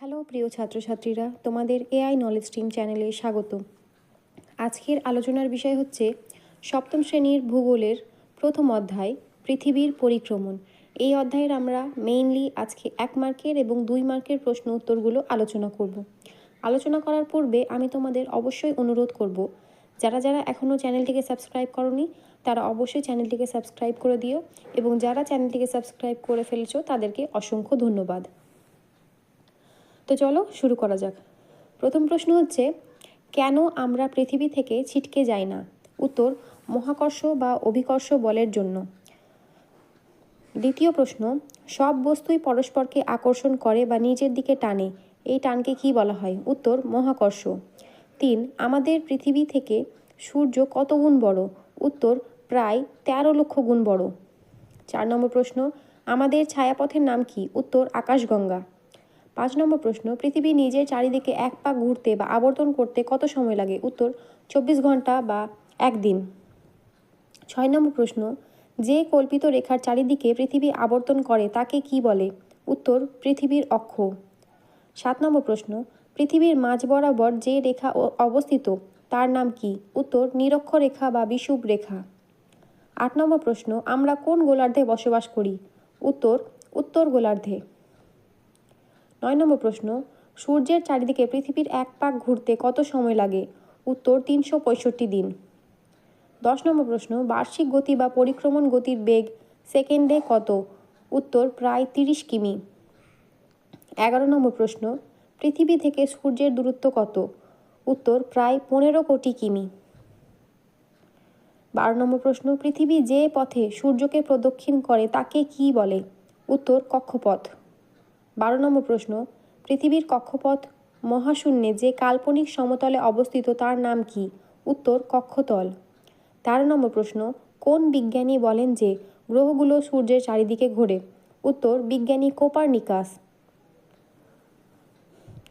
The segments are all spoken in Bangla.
হ্যালো, প্রিয় ছাত্রছাত্রীরা, তোমাদের এআই নলেজ স্ট্রিম চ্যানেলে স্বাগত। আজকের আলোচনার বিষয় হচ্ছে সপ্তম শ্রেণির ভূগোলের প্রথম অধ্যায়, পৃথিবীর পরিক্রমণ। এই অধ্যায়ের আমরা মেইনলি আজকে এক মার্কের এবং দুই মার্কের প্রশ্ন উত্তরগুলো আলোচনা করব। আলোচনা করার পূর্বে আমি তোমাদের অবশ্যই অনুরোধ করব, যারা যারা এখনও চ্যানেলটিকে সাবস্ক্রাইব করনি, তারা অবশ্যই চ্যানেলটিকে সাবস্ক্রাইব করে দিও এবং যারা চ্যানেলটিকে সাবস্ক্রাইব করে ফেলেছো, তাদেরকে অসংখ্য ধন্যবাদ। তো চলো শুরু করা যাক। প্রথম প্রশ্ন হচ্ছে, কেন আমরা পৃথিবী থেকে ছিটকে যাই না? উত্তর, মহাকর্ষ বা অভিকর্ষ বলের জন্য। দ্বিতীয় প্রশ্ন, সব বস্তুই পরস্পরকে আকর্ষণ করে বা নিজের দিকে টানে, এই টানকে কি বলা হয়? উত্তর, মহাকর্ষ। তিন, আমাদের পৃথিবী থেকে সূর্য কত গুণ বড়? উত্তর, প্রায় তেরো লক্ষ গুণ বড়। চার নম্বর প্রশ্ন, আমাদের ছায়াপথের নাম কি? উত্তর, আকাশগঙ্গা। পাঁচ নম্বর প্রশ্ন, পৃথিবী নিজের চারিদিকে এক পাক ঘুরতে বা আবর্তন করতে কত সময় লাগে? উত্তর, চব্বিশ ঘণ্টা বা একদিন। ছয় নম্বর প্রশ্ন, যে কল্পিত রেখার চারিদিকে পৃথিবী আবর্তন করে তাকে কি বলে? উত্তর, পৃথিবীর অক্ষ। সাত নম্বর প্রশ্ন, পৃথিবীর মাঝ বরাবর যে রেখা অবস্থিত, তার নাম কি? উত্তর, নিরক্ষ রেখা বা বিষুব রেখা। আট নম্বর প্রশ্ন, আমরা কোন গোলার্ধে বসবাস করি? উত্তর উত্তর গোলার্ধে। নয় নম্বর প্রশ্ন, সূর্যের চারিদিকে পৃথিবীর এক পাক ঘুরতে কত সময় লাগে? উত্তর, তিনশো পঁয়ষট্টি দিন। দশ নম্বর প্রশ্ন, বার্ষিক গতি বা পরিক্রমণ গতির বেগ সেকেন্ডে কত? উত্তর, প্রায় তিরিশ কিমি। এগারো নম্বর প্রশ্ন, পৃথিবী থেকে সূর্যের দূরত্ব কত? উত্তর, প্রায় পনেরো কোটি কিমি। বারো নম্বর প্রশ্ন, পৃথিবী যে পথে সূর্যকে প্রদক্ষিণ করে তাকে কি বলে? উত্তর, কক্ষপথ। বারো নম্বর প্রশ্ন, পৃথিবীর কক্ষপথ মহাশূন্যে যে কাল্পনিক সমতলে অবস্থিত তার নাম কি? উত্তর, কক্ষতল। তেরো নম্বর প্রশ্ন, কোন বিজ্ঞানী বলেন যে গ্রহগুলো সূর্যের চারিদিকে ঘোরে? উত্তর, বিজ্ঞানী কোপারনিকাস।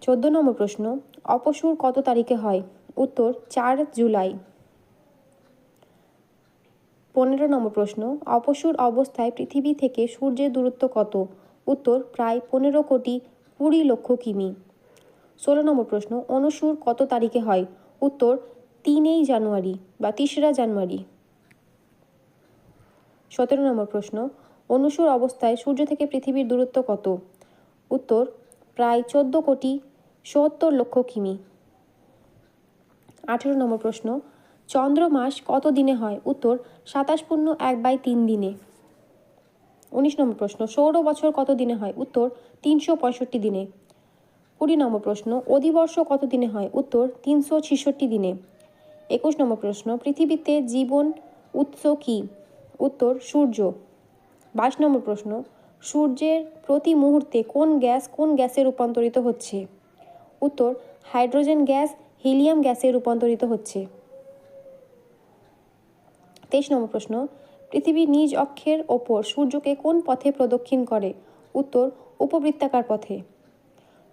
চোদ্দ নম্বর প্রশ্ন, অপসুর কত তারিখে হয়? উত্তর, চার জুলাই। পনেরো নম্বর প্রশ্ন, অপসুর অবস্থায় পৃথিবী থেকে সূর্যের দূরত্ব কত? উত্তর প্রায় পনেরো কোটি কুড়ি লক্ষ কিমি। ষোলো নম্বর প্রশ্ন, অনুসূর কত তারিখে হয়? উত্তর, তিনই জানুয়ারি বা তিসরা জানুয়ারি। সতেরো নম্বর প্রশ্ন, অনুসুর অবস্থায় সূর্য থেকে পৃথিবীর দূরত্ব কত? উত্তর, প্রায় চোদ্দ কোটি সত্তর লক্ষ কিমি। আঠেরো নম্বর প্রশ্ন চন্দ্র মাস কত দিনে হয়? উত্তর, সাতাশ পূর্ণ এক বাই তিন দিনে। উনিশ নম্বর প্রশ্ন সৌর বছর কত দিনে হয়? উত্তর, তিনশো পঁয়ষট্টি দিনে। কুড়ি নম্বর প্রশ্ন, অধিবর্ষ কত দিনে হয়? উত্তর, তিনশো ছেষট্টি দিনে। একুশ নম্বর প্রশ্ন, পৃথিবীতে জীবন উৎস কি? উত্তর, সূর্য। বাইশ নম্বর প্রশ্ন, সূর্যের প্রতি মুহূর্তে কোন গ্যাস কোন গ্যাসে রূপান্তরিত হচ্ছে? উত্তর, হাইড্রোজেন গ্যাস, হিলিয়াম গ্যাসে রূপান্তরিত হচ্ছে। তেইশ নম্বর প্রশ্ন পৃথিবী নিজ অক্ষের ওপর সূর্যকে কোন পথে প্রদক্ষিণ করে? উত্তর, উপবৃত্তাকার পথে।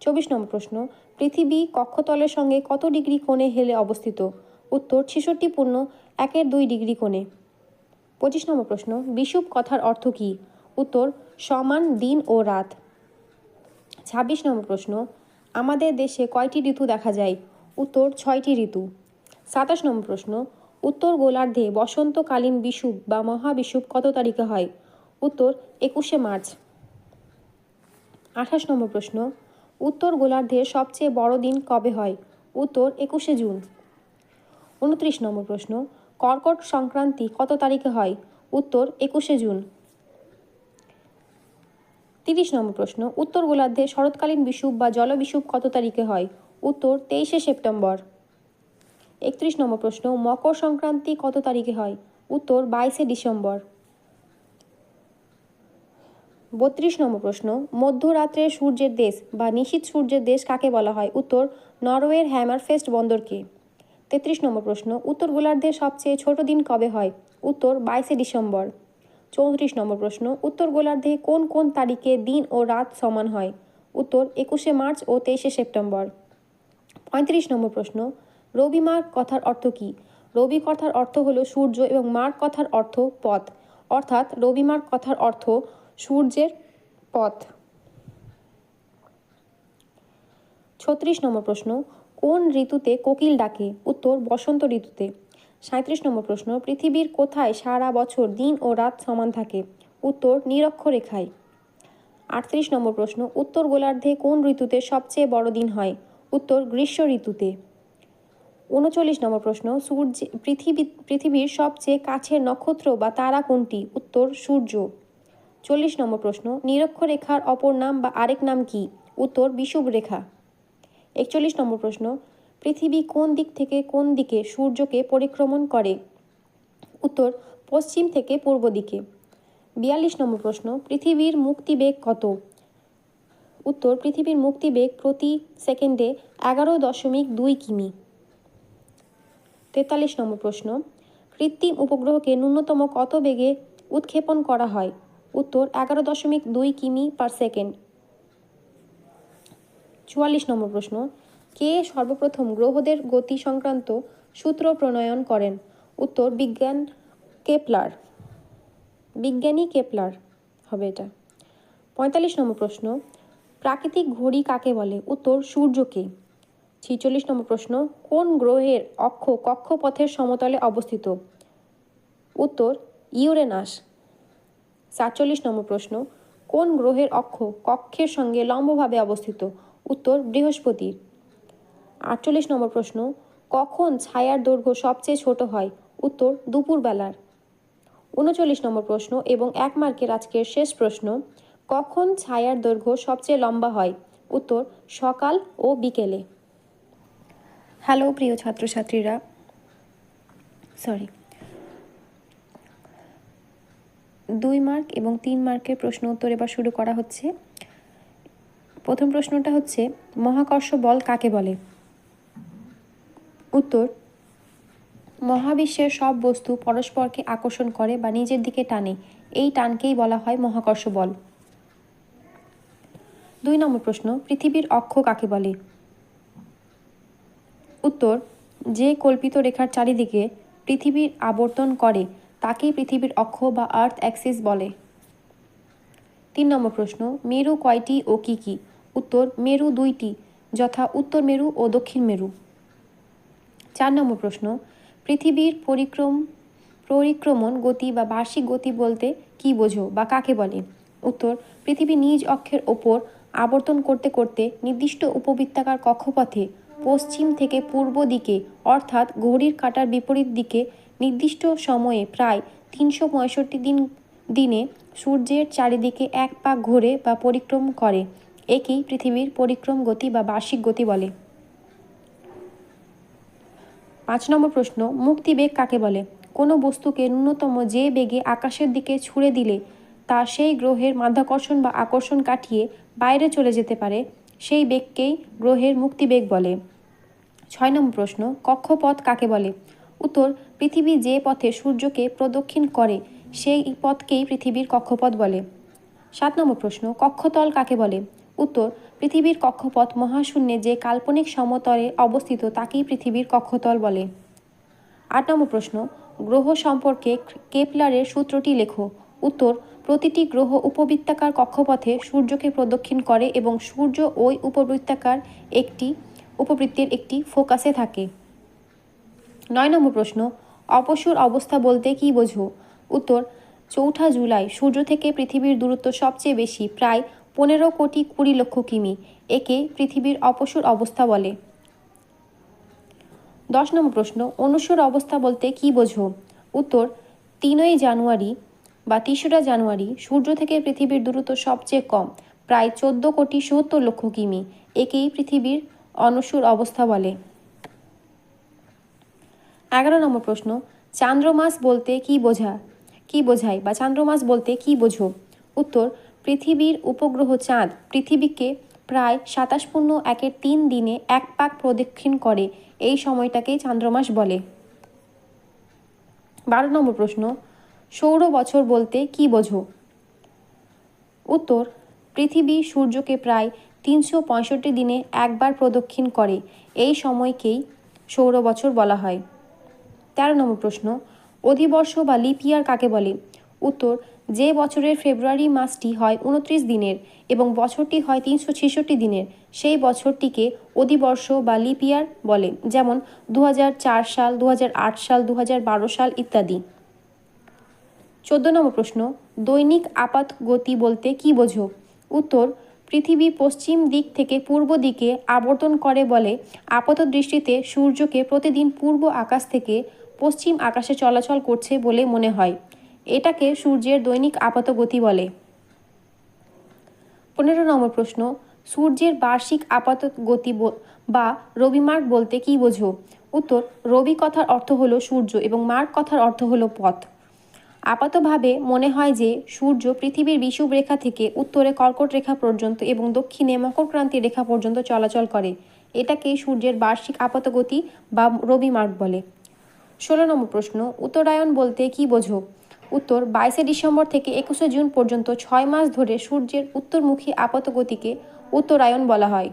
চব্বিশ নম্বর প্রশ্ন, পৃথিবী কক্ষতলের সঙ্গে কত ডিগ্রি কোণে হেলে অবস্থিত? উত্তর, ছেষট্টি পূর্ণ একের দুই ডিগ্রি কোণে। পঁচিশ নম্বর প্রশ্ন বিষুব কথার অর্থ কী? উত্তর, সমান দিন ও রাত। ছাব্বিশ নম্বর প্রশ্ন, আমাদের দেশে কয়টি ঋতু দেখা যায়? উত্তর, ছয়টি ঋতু। সাতাশ নম্বর প্রশ্ন উত্তর গোলার্ধে বসন্তকালীন বিষুব বা মহাবিষুব কত তারিখে হয়? উত্তর একুশে মার্চ। আঠাশ নম্বর প্রশ্ন। উত্তর গোলার্ধের সবচেয়ে বড় দিন কবে হয়? উত্তর একুশে জুন। উনত্রিশ নম্বর প্রশ্ন। কর্কট সংক্রান্তি কত তারিখে হয়? উত্তর একুশে জুন। তিরিশ নম্বর প্রশ্ন। উত্তর গোলার্ধে শরৎকালীন বিষুব বা জলবিষুব কত তারিখে হয়? উত্তর তেইশে সেপ্টেম্বর। একত্রিশ নম্বর প্রশ্ন, মকর সংক্রান্তি কত তারিখে হয়? উত্তর, বাইশে ডিসেম্বর। বত্রিশ নম্বর প্রশ্ন, মধ্যরাত্রে সূর্যের দেশ বা নিশীত সূর্যের দেশ কাকে বলা হয়? উত্তর, নরওয়ের হ্যামারফেস্ট বন্দরকে তেত্রিশ নম্বর প্রশ্ন, উত্তর গোলার্ধের সবচেয়ে ছোট দিন কবে হয়? উত্তর, বাইশে ডিসেম্বর। চৌত্রিশ নম্বর প্রশ্ন, উত্তর গোলার্ধে কোন কোন তারিখে দিন ও রাত সমান হয়? উত্তর, একুশে মার্চ ও তেইশে সেপ্টেম্বর। পঁয়ত্রিশ নম্বর প্রশ্ন রবি মার্ক কথার অর্থ কী? রবি কথার অর্থ হলো সূর্য এবং মার্ক কথার অর্থ পথ। অর্থাৎ রবি মার্ক কথার অর্থ সূর্যের পথ। ছত্রিশ নম্বর প্রশ্ন, কোন ঋতুতে কোকিল ডাকে? উত্তর, বসন্ত ঋতুতে। সাঁত্রিশ নম্বর প্রশ্ন, পৃথিবীর কোথায় সারা বছর দিন ও রাত সমান থাকে? উত্তর, নিরক্ষরেখায়। আটত্রিশ নম্বর প্রশ্ন, উত্তর গোলার্ধে কোন ঋতুতে সবচেয়ে বড় দিন হয়? উত্তর, গ্রীষ্ম ঋতুতে। উনচল্লিশ নম্বর প্রশ্ন, সূর্য, পৃথিবী, পৃথিবীর সবচেয়ে কাছের নক্ষত্র বা তারা কোনটি? উত্তর, সূর্য। চল্লিশ নম্বর প্রশ্ন, নিরক্ষরেখার অপর নাম বা আরেক নাম কি? উত্তর বিষুব রেখা একচল্লিশ নম্বর প্রশ্ন, পৃথিবী কোন দিক থেকে কোন দিকে সূর্যকে পরিক্রমণ করে? উত্তর, পশ্চিম থেকে পূর্ব দিকে। বিয়াল্লিশ নম্বর প্রশ্ন, পৃথিবীর মুক্তিবেগ কত? উত্তর, পৃথিবীর মুক্তিবেগ প্রতি সেকেন্ডে এগারো দশমিক দুই কিমি। তেতাল্লিশ নম্বর প্রশ্ন। কৃত্রিম উপগ্রহকে ন্যূনতম কত বেগে উৎক্ষেপণ করা হয়? উত্তর, এগারো দশমিক দুই কিমি পার সেকেন্ড। চুয়াল্লিশ নম্বর প্রশ্ন, কে সর্বপ্রথম গ্রহদের গতি সংক্রান্ত সূত্র প্রণয়ন করেন? উত্তর, বিজ্ঞান কেপলার। বিজ্ঞানী কেপলার হবে এটা। পঁয়তাল্লিশ নম্বর প্রশ্ন, প্রাকৃতিক ঘড়ি কাকে বলে? উত্তর, সূর্যকে। ছিচল্লিশ নম্বর প্রশ্ন, কোন গ্রহের অক্ষ কক্ষপথের সমতলে অবস্থিত? উত্তর, ইউরেনাস। সাতচল্লিশ নম্বর প্রশ্ন, কোন গ্রহের অক্ষ কক্ষের সঙ্গে লম্বভাবে অবস্থিত? উত্তর বৃহস্পতির আটচল্লিশ নম্বর প্রশ্ন, কখন ছায়ার দৈর্ঘ্য সবচেয়ে ছোট হয়? উত্তর, দুপুরবেলার। উনচল্লিশ নম্বর প্রশ্ন এবং এক মার্কের আজকের শেষ প্রশ্ন, কখন ছায়ার দৈর্ঘ্য সবচেয়ে লম্বা হয়? উত্তর, সকাল ও বিকেলে। হ্যালো, প্রিয় ছাত্রছাত্রীরা। সরি দুই মার্ক এবং তিন মার্কের প্রশ্ন উত্তর এবার শুরু করা হচ্ছে। প্রথম প্রশ্নটা হচ্ছে, মহাকর্ষ বল কাকে বলে? উত্তর, মহাবিশ্বের সব বস্তু পরস্পরকে আকর্ষণ করে বা নিজের দিকে টানে। এই টানকেই বলা হয় মহাকর্ষ বল। দুই নম্বর প্রশ্ন, পৃথিবীর অক্ষ কাকে বলে? উত্তর, যে কল্পিত রেখার চারিদিকে পৃথিবীর আবর্তন করে, তাকেই পৃথিবীর অক্ষ বা আর্থ অ্যাক্সিস বলে। তিন নম্বর প্রশ্ন, মেরু কয়টি ও কি কি? উত্তর, মেরু দুইটি, যথা উত্তর মেরু ও দক্ষিণ মেরু। চার নম্বর প্রশ্ন, পৃথিবীর পরিক্রম, পরিক্রমণ গতি বা বার্ষিক গতি বলতে কি বোঝো বা কাকে বলে? উত্তর, পৃথিবী নিজ অক্ষের ওপর আবর্তন করতে করতে নির্দিষ্ট উপবৃত্তাকার কক্ষপথে পশ্চিম থেকে পূর্ব দিকে, অর্থাৎ ঘড়ির কাঁটার বিপরীত দিকে, নির্দিষ্ট সময়ে প্রায় তিনশো পঁয়ষট্টি দিন, দিনে সূর্যের চারিদিকে এক পাক ঘোরে বা পরিক্রম করে, একেই পৃথিবীর পরিক্রম গতি বা বার্ষিক গতি বলে। পাঁচ নম্বর প্রশ্ন মুক্তিবেগ কাকে বলে? কোনো বস্তুকে ন্যূনতম যে বেগে আকাশের দিকে ছুড়ে দিলে, তা সেই গ্রহের মাধ্যাকর্ষণ বা আকর্ষণ কাটিয়ে বাইরে চলে যেতে পারে, সেই বেগকেই গ্রহের মুক্তিবেগ বলে। ছয় নম্বর প্রশ্ন, কক্ষপথ কাকে বলে? উত্তর, পৃথিবী যে পথে সূর্যকে প্রদক্ষিণ করে, সেই পথকেই পৃথিবীর কক্ষপথ বলে। সাত নম্বর প্রশ্ন, কক্ষতল কাকে বলে? উত্তর, পৃথিবীর কক্ষপথ মহাশূন্যে যে কাল্পনিক সমতলে অবস্থিত, তাকেই পৃথিবীর কক্ষতল বলে। আট নম্বর প্রশ্ন, গ্রহ সম্পর্কে কেপলারের সূত্রটি লেখো। উত্তর, প্রতিটি গ্রহ উপবৃত্তাকার কক্ষপথে সূর্যকে প্রদক্ষিণ করে এবং সূর্য ওই উপবৃত্তাকার একটি উপবৃত্তের একটি ফোকাসে থাকে। নয় নম্বর প্রশ্ন, অপসুর অবস্থা বলতে কি বোঝো? উত্তর, চৌঠা জুলাই, সূর্য থেকে পৃথিবীর দূরত্ব সবচেয়ে বেশি, প্রায় পনেরো কোটি কুড়ি লক্ষ কিমি, একে পৃথিবীর অপসুর অবস্থা বলে। দশ নম্বর প্রশ্ন, অনুসর অবস্থা বলতে কি বোঝো? উত্তর, তিনই জানুয়ারি বা তেসরা জানুয়ারি, সূর্য থেকে পৃথিবীর দূরত্ব সবচেয়ে কম, প্রায় চোদ্দ কোটি সত্তর লক্ষ কিমি, একেই পৃথিবীর অনসুর অবস্থা বলে। এগারো নম্বর প্রশ্ন চান্দ্রমাস বলতে কি বোঝা? কি বোঝায় বা চান্দ্রমাস বলতে কি বোঝো? উত্তর, পৃথিবীর উপগ্রহ চাঁদ পৃথিবীকে প্রায় সাতাশ পূর্ণ একের তিন দিনে এক পাক প্রদক্ষিণ করে। এই সময়টাকেই চান্দ্রমাস বলে। বারো নম্বর প্রশ্ন, সৌর বছর বলতে কি বোঝো? উত্তর, পৃথিবী সূর্যকে প্রায় তিনশো পঁয়ষট্টি দিনে একবার প্রদক্ষিণ করে। এই সময়কেই সৌর বছর বলা হয়। তেরো নম্বর প্রশ্ন, অধিবর্ষ বা লিপ ইয়ার কাকে বলে? উত্তর, যে বছরের ফেব্রুয়ারি মাসটি হয় উনত্রিশ দিনের এবং বছরটি হয় তিনশো ছেষট্টি দিনের, সেই বছরটিকে অধিবর্ষ বা লিপ ইয়ার বলে, যেমন দু হাজার চার সাল দু হাজার আট সাল দু হাজার বারো সাল ইত্যাদি। চোদ্দ নম্বর প্রশ্ন, দৈনিক আপাত গতি বলতে কি বোঝো? উত্তর পৃথিবী পশ্চিম দিক থেকে পূর্ব দিকে আবর্তন করে বলে আপাত দৃষ্টিতে সূর্যকে প্রতিদিন পূর্ব আকাশ থেকে পশ্চিম আকাশে চলাচল করছে বলে মনে হয়। এটাকে সূর্যের দৈনিক আপাত গতি বলে। পনেরো নম্বর প্রশ্ন, সূর্যের বার্ষিক আপাত গতি বা রবি মার্ক বলতে কি বোঝো? উত্তর, রবি কথার অর্থ হলো সূর্য এবং মার্ক কথার অর্থ হলো পথ। আপাতভাবে মনে হয় যে সূর্য পৃথিবীর বিষুব রেখা থেকে উত্তরে কর্কট রেখা পর্যন্ত এবং দক্ষিণে মকরক্রান্তি রেখা পর্যন্ত চলাচল করে। এটাকে সূর্যের বার্ষিক আপাতগতি বা রবি মার্গ বলে। ষোলো নম্বর প্রশ্ন, উত্তরায়ণ বলতে কি বোঝো? উত্তর, বাইশে ডিসেম্বর থেকে একুশে জুন পর্যন্ত ছয় মাস ধরে সূর্যের উত্তরমুখী আপাতগতিকে উত্তরায়ণ বলা হয়।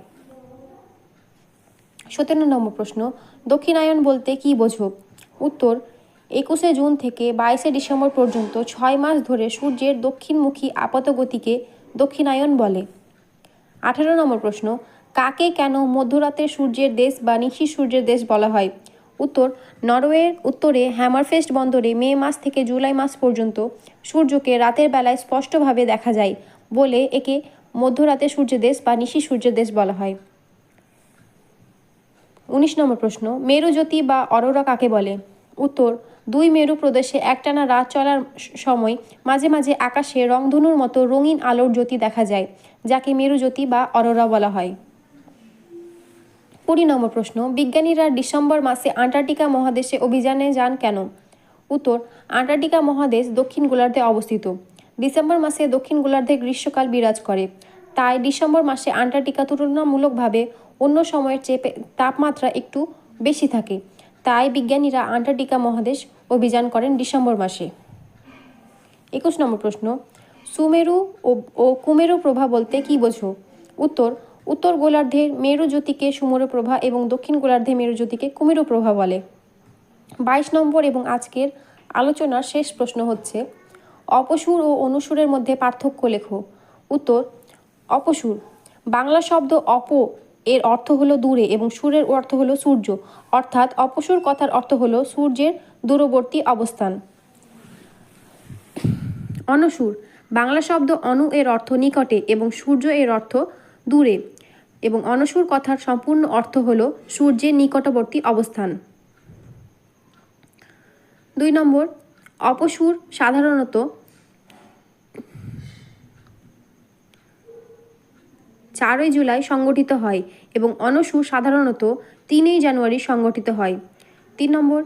সতেরো নম্বর প্রশ্ন দক্ষিণায়ন বলতে কি বোঝো? উত্তর একুশে জুন থেকে বাইশে ডিসেম্বর পর্যন্ত ছয় মাস ধরে সূর্যের দক্ষিণমুখী আপাতগতিকে দক্ষিণায়ন বলে। আঠেরো নম্বর প্রশ্ন, কাকে কেন মধ্যরাতের সূর্যের দেশ বা নিশি সূর্যের দেশ বলা হয়? উত্তর, নরওয়ের উত্তরে হ্যামারফেস্ট বন্দরে মে মাস থেকে জুলাই মাস পর্যন্ত সূর্যকে রাতের বেলায় স্পষ্টভাবে দেখা যায় বলে একে মধ্যরাতে সূর্যের দেশ বা নিশি সূর্যের দেশ বলা হয়। উনিশ নম্বর প্রশ্ন, মেরুজ্যোতি বা অরোরা কাকে বলে? উত্তর দুই মেরু প্রদেশে একটানা রাত চলার সময় মাঝে মাঝে আকাশে রংধনুর মতো রঙিন আলোর জ্যোতি দেখা যায়, যাকে মেরুজ্যোতি বা অরোরা বলা হয়। কুড়ি নম্বর প্রশ্ন, বিজ্ঞানীরা ডিসেম্বর মাসে আন্টার্কটিকা মহাদেশে অভিযানে যান কেন? উত্তর, আন্টার্কটিকা মহাদেশ দক্ষিণ গোলার্ধে অবস্থিত। ডিসেম্বর মাসে দক্ষিণ গোলার্ধে গ্রীষ্মকাল বিরাজ করে। তাই ডিসেম্বর মাসে আন্টার্কটিকা তুলনামূলকভাবে অন্য সময়ের চেয়ে তাপমাত্রা একটু বেশি থাকে। তাই বিজ্ঞানীরা আন্টার্কটিকা মহাদেশ অভিযান করেন ডিসেম্বর মাসে। একুশ নম্বর প্রশ্ন, সুমেরু ও কুমেরু প্রভা বলতে কি বোঝো? উত্তর উত্তর গোলার্ধের মেরু জ্যোতিকে সুমেরু প্রভা এবং দক্ষিণ গোলার্ধে মেরু জ্যোতিকে কুমেরু প্রভা বলে। বাইশ নম্বর এবং আজকের আলোচনার শেষ প্রশ্ন হচ্ছে, অপসুর ও অনুসুরের মধ্যে পার্থক্য লেখো। উত্তর, অপসুর। বাংলা শব্দ অপ এর অর্থ হলো দূরে এবং সুরের অর্থ হলো সূর্য। অর্থাৎ অপসুর কথার অর্থ হলো সূর্যের দূরবর্তী অবস্থান। অনসুর, বাংলা শব্দ অনু এর অর্থ নিকটে এবং সূর্য এর অর্থ দূরে। এবং অনসুর কথার সম্পূর্ণ অর্থ হল সূর্যের নিকটবর্তী অবস্থান। দুই নম্বর, অপসুর সাধারণত চারই জুলাই সংগঠিত হয় এবং অনসুর সাধারণত তিনই জানুয়ারি সংগঠিত হয়। তিন নম্বর,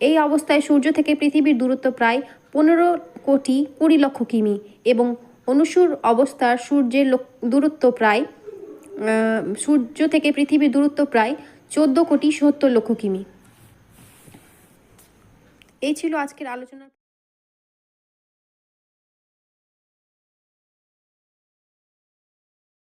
এই অবস্থায় সূর্য থেকে পৃথিবীর দূরত্ব প্রায় পনেরো কোটি কুড়ি লক্ষ কিমি এবং অনুসুর অবস্থার সূর্যের দূরত্ব প্রায় সূর্য থেকে পৃথিবীর দূরত্ব প্রায় চোদ্দ কোটি সত্তর লক্ষ কিমি। এই ছিল আজকের আলোচনার